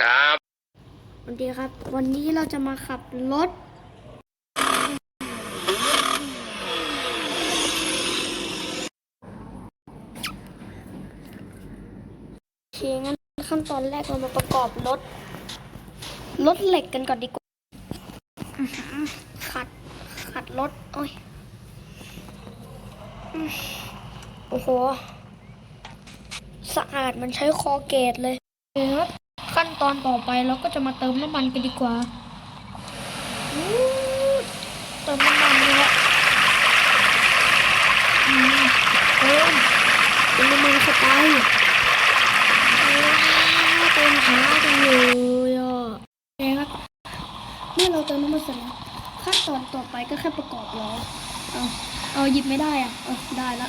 ครับสวัสดีครับ วันนี้เราจะมาขับรถ โอเค งั้นขั้นตอนแรกเรามาประกอบรถ รถเหล็กกันก่อนดีกว่าอื้อหือขัด ขัดรถ โอ้ยอืมโอ้โห สะอาดมันใช้คอเกตเลยโอเคครับ ขั้นตอนต่อไปเราก็จะมาเติมน้ำมันกันดีกว่าอู้เติมน้ำมันเลยฮะอืมเติมเติมน้ำมันเข้าไปว้าวเติมช้าจังเลยอะโอเคครับเมื่อเราเติมน้ำมันเสร็จแล้วขั้นตอนต่อไปก็แค่ประกอบล้อเอาเอาหยิบไม่ได้อะเออได้ละ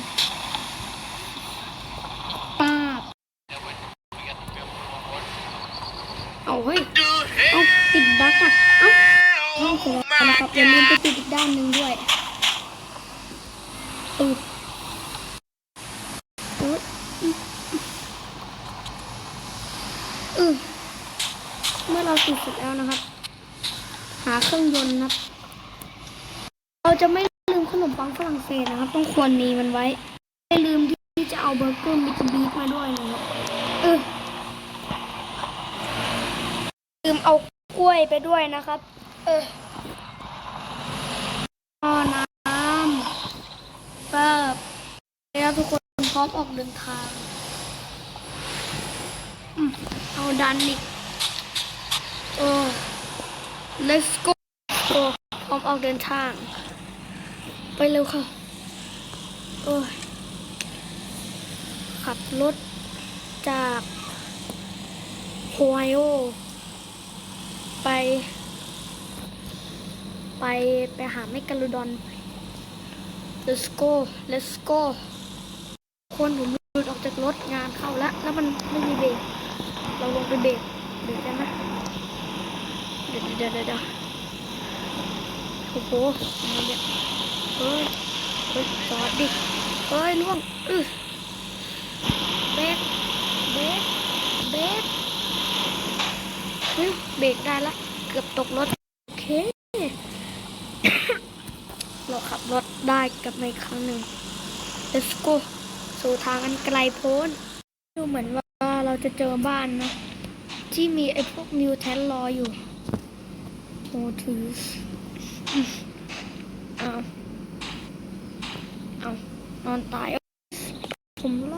ป้าบ เอาเฮ้ยเอาติดบั๊กอะเอ้าห้องเสร็จแล้วนะครับอย่าลืมไปติดอีกด้านหนึ่งด้วยอืดโอ๊ยอือเมื่อเราติดเสร็จแล้วนะครับ หาเครื่องยนต์นะครับ เราจะไม่ลืมขนมปังฝรั่งเศสนะครับ ต้องควรมีมันไว้ ไม่ลืมที่จะเอาเบอร์เกอร์มิตบีฟมาด้วยนะครับเออ ลืมเอากล้วยไปด้วยนะครับ เออเอาน้ำก็แล้วทุกคนพร้อมออกเดินทางอเอาดันอีกโอ้ let's go โอ้พร้อมออกเดินทาง ไปเร็วค่ะ โอ้ยขับรถจากโฮไอโอ ไป ไปไปหาเมกาโลดอน let's go let's go คนผมหลุดออกจากรถงานเข้าแล้ว แล้วมันไม่มีเบรกเราลงไปเบรกเบรกได้ไหมเดี๋ยวเดี๋ยวเดี๋ยวเดี๋ยวโอ้โหเนี่ยเฮ้ยเฮ้ยจอดดิเฮ้ยล่วงอือเบรกเบรกเบรก เฮ้ยเบรกได้ละ เกือบตกรถ โอเค เราขับรถได้กับมาอีกครั้งหนึ่ง let's go สู่ทางอันไกลโพ้น ดูเหมือนว่าเราจะเจอบ้านนะ ที่มีไอ้พวกนิวแทนรออยู่โอ้ถืออืมเอาเอานอนตาย ผมรอ